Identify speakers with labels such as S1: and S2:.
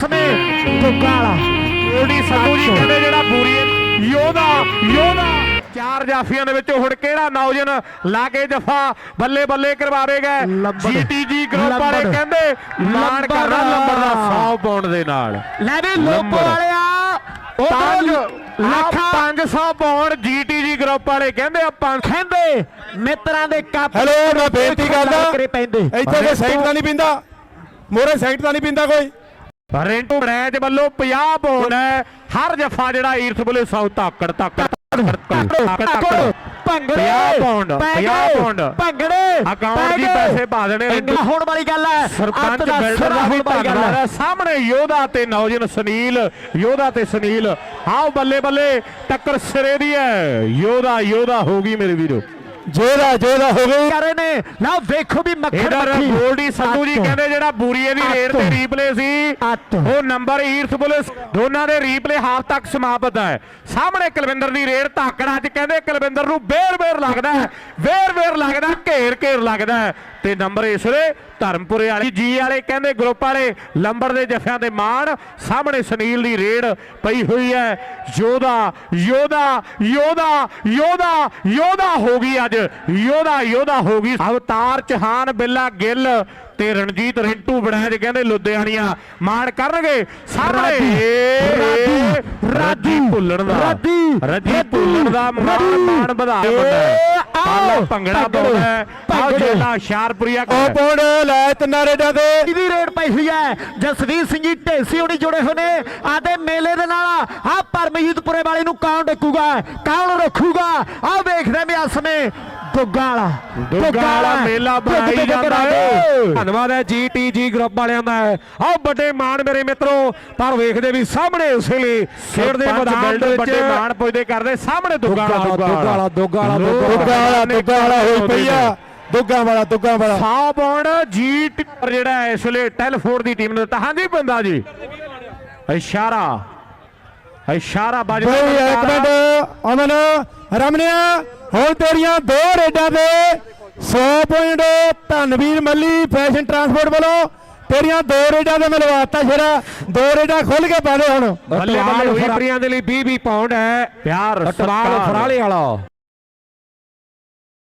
S1: ਸਮੇਂ ਦੁੱਗਾਲਾ
S2: ਗੋਲਡੀ ਸੰਧੂ ਜੀ ਕਹਿੰਦੇ ਜਿਹੜਾ ਬੂਰੀ ਯੋਧਾ ਯੋਧਾ। ਚਾਰ ਜਾਫੀਆਂ ਦੇ ਵਿੱਚ ਹੁਣ ਕਿਹੜਾ ਨੌਜਨ ਲਾ ਕੇ ਜਫਾ ਬੱਲੇ ਬੱਲੇ ਕਰਵਾਵੇਗਾ। ਜੀਟੀਜੀ ਗਰੁੱਪ ਵਾਲੇ। ਕਹਿੰਦੇ ਮਾਣ। ਕਰਨਾ ਲੰਬੜ ਦਾ 100 ਪਾਉਂਡ ਦੇ ਨਾਲ।
S1: ਲੈ ਵੀ ਲੋਕੋ
S2: ਲੰਬੜ।
S1: ਵਾਲਿਆ ਉਹ
S2: ਪੰਜ
S1: ਲੱਖਾਂ
S2: 500 ਪਾਉਂਡ ਜੀਟੀਜੀ ਗਰੁੱਪ ਵਾਲੇ ਕਹਿੰਦੇ ਆਪਾਂ
S1: ਖੈਂਦੇ ਮਿੱਤਰਾਂ ਦੇ ਕੱਪ
S3: ਹੈਲੋ ਮੈਂ ਬੇਨਤੀ ਕਰਦਾ ਇੱਥੇ ਕੋਈ ਸੈਂਟ ਤਾਂ ਨਹੀਂ ਪਿੰਦਾ? ਮੋਰੇ ਸੈਂਟ ਤਾਂ ਨਹੀਂ ਪਿੰਦਾ ਕੋਈ?
S2: ਰਿੰਟੂ ਬਰੈਜ ਵੱਲੋਂ 50 ਪਾਉਂਡ ਹੈ। ਹਰ ਜਫਾ ਜਿਹੜਾ ਈਰਥ ਬੋਲੇ ਸੌ ਤਾਕੜ ਤਾਕੜ
S1: ਭੰਗੜੇ
S2: 50 ਪਾਉਂਡ,
S1: ਪੈ
S2: 50
S1: ਗਏ,
S2: ਪਾਉਂਡ।
S1: ਭੰਗੜੇ
S2: ਅਕਾਊਂਟ ਦੀ। ਪੈਸੇ ਪਾ ਦੇਣੇ।
S1: ਹੋਣ ਵਾਲੀ ਗੱਲ ਹੈ।
S2: ਸਰਪੰਚ ਬਿਲਡਰ ਦਾ ਵੀ
S1: ਹੋਣ ਵਾਲੀ ਗੱਲ
S2: ਧੰਨਵਾਦ
S1: ਹੈ।
S2: ਹੈ। ਸਾਹਮਣੇ ਯੋਧਾ ਤੇ ਨੌਜਨ ਸੁਨੀਲ ਯੋਧਾ ਤੇ ਸੁਨੀਲ। ਆਓ ਬੱਲੇ ਬੱਲੇ ਟੱਕਰ ਸਿਰੇ ਦੀ ਹੈ। ਯੋਧਾ ਯੋਧਾ ਹੋਗੀ ਮੇਰੇ ਵੀਰੋ।
S3: ਜੋਦਾ ਜੋਦਾ ਹੋ ਗਈ
S1: ਕਰ ਰਹੇ ਨੇ ਲਓ ਵੇਖੋ ਵੀ ਮੱਖਣ
S2: ਇਧਰ
S1: ਮੱਖੀ
S2: ਗੋਲਡੀ ਸੰਧੂ ਜੀ। ਕਹਿੰਦੇ ਜਿਹੜਾ ਬੂਰੀਏ ਦੀ ਰੇਡ ਤੇ। ਰੀਪਲੇ ਸੀ। ਉਹ ਨੰਬਰ ਈਰਥ ਪੁਲਿਸ ਦੋਨਾਂ ਦੇ ਰੀਪਲੇ ਹਾਫ ਤੱਕ ਸਮਾਪਤ ਹੈ ਸਾਹਮਣੇ ਕੁਲਵਿੰਦਰ ਦੀ ਰੇਡ ਧਾਕੜਾ ਚ ਕਹਿੰਦੇ ਕੁਲਵਿੰਦਰ ਨੂੰ ਬੇਰ ਬੇਰ ਲੱਗਦਾ ਹੈ ਵੇਰ ਵੇਰ ਲੱਗਦਾ ਘੇਰ ਘੇਰ ਲੱਗਦਾ ਹੈ ਤੇ ਨੰਬਰ ਇਸ ਵੇ ਧਰਮਪੁਰੇ ਵਾਲੀ ਜੀ ਵਾਲੇ ਕਹਿੰਦੇ ਗਰੁੱਪ ਵਾਲੇ ਲੰਬੜ ਦੇ ਜਫਿਆਂ ਦੇ ਮਾਣ ਸਾਹਮਣੇ ਸੁਨੀਲ ਦੀ ਰੇਡ ਪਈ ਹੋਈ ਹੈ। ਯੋਧਾ ਯੋਧਾ ਯੋਧਾ ਯੋਧਾ ਯੋਧਾ ਹੋ ਗਈ ਅੱਜ। ਯੋਧਾ ਯੋਧਾ ਹੋ ਗਈ। ਅਵਤਾਰ ਚਹਾਨ ਬਿੱਲਾ ਗਿੱਲ ਤੇ ਰਣਜੀਤ ਰਿੰਟੂ ਬਣਾਇਆ ਕਹਿੰਦੇ ਲੁਧਿਆਣੀਆਂ। ਮਾਣ ਕਰਨਗੇ ਸਾਹਮਣੇ।
S1: ਰਾਜੂ,
S2: ਭੁੱਲਣ ਦਾ।
S1: ਰਾਜੀ,
S2: ਭੁੱਲਣ ਦਾ ਮਾਣ। ਮਾਣ ਵਧਾਇਆ
S1: ਆਓ
S2: ਭੰਗੜਾ ਹੁਸ਼ਿਆਰਪੁਰੀਆ
S3: ਉਹ ਲੈ ਤਿੰਨਾਂ ਰੇਡਾਂ
S1: ਇਹਦੀ ਰੇਡ ਪਈ ਹੋਈ ਹੈ? ਜਸਵੀਰ ਸਿੰਘ ਜੀ ਢੇਸੀ ਹੋਣੀ ਜੁੜੇ ਹੋਏ ਨੇ ਆਦੇ ਮੇਲੇ ਦੇ ਨਾਲ ਆ ਪਰਮਜੀਤਪੁਰੇ ਵਾਲੇ ਨੂੰ ਕੌਣ ਡੱਕੂਗਾ? ਕੌਣ ਰੱਖੂਗਾ ਆ ਵੇਖਦੇ ਵੀ ਇਸ ਸਮੇਂ ਦੁੱਗਾ ਵਾਲਾ
S2: ਦੁੱਗਾ ਵਾਲਾ ਮੇਲਾ ਬਣਾਈ ਜਾਂਦਾ। ਹੈ ਧੰਨਵਾਦ ਹੈ ਜੀਟੀਜੀ ਗਰੁੱਪ ਵਾਲਿਆਂ ਦਾ। ਆਓ ਵੱਡੇ ਮਾਣ ਮੇਰੇ ਮਿੱਤਰੋ ਪਰ ਵੇਖਦੇ ਵੀ ਸਾਹਮਣੇ ਉਸ ਖੇਡਦੇ
S1: ਸਰਪੰਚ
S2: ਮੈਦਾਨ ਦੇ ਵਿੱਚ।
S1: ਵੱਡੇ
S2: ਮਾਣ ਪੁੱਜਦੇ ਕਰਦੇ ਸਾਹਮਣੇ ਦੁੱਗਾ ਵਾਲਾ
S3: ਦੁੱਗਾ ਵਾਲਾ, ਦੁੱਗਾ ਵਾਲਾ,
S2: ਲੋਕ
S3: ਦੁੱਗਾ ਵਾਲਾ। ਦੁੱਗਾ ਵਾਲਾ ਹੋਈ ਪਈ ਆ। ਦੁੱਗਾ ਵਾਲਾ। ਦੁੱਗਾ ਵਾਲਾ
S2: 100 ਪਾਉਂਡ ਜੀਟ ਜਿਹੜਾ ਇਸ ਵੇਲੇ ਟੈਲੀਫੋਨ ਦੀ ਟੀਮ ਨੇ ਦਿੱਤਾ। ਹਾਂਜੀ ਬੰਦਾ ਜੀ। ਇਸ਼ਾਰਾ। ਇਸ਼ਾਰਾ ਬਾਜ
S3: ਇੱਕ ਮਿੰਟ ਅਮਨ ਰਮਨਿਆ ਹੁਣ ਤੇਰੀਆਂ ਦੋ ਰੇਡਾਂ ਤੇ 100 point. Dhanveer Malli fashion transport ਵੱਲੋਂ ਤੇਰੀਆਂ ਦੋ ਰੇਡਾਂ ਤੇ ਮਿਲਵਾਤਾ ਸ਼ੇਰਾ। ਦੋ ਰੇਡਾਂ ਖੁੱਲ ਕੇ ਪਾ ਦੇ ਹੁਣ।
S2: ਬੱਲੇ ਬੱਲੇ ਹੋਈ ਪ੍ਰਿਆਂ ਦੇ ਲਈ 20 20 ਪਾਉਂਡ ਹੈ। ਪਿਆਰ
S4: ਟਵਾਲ ਫਰਾਲੇ ਵਾਲਾ।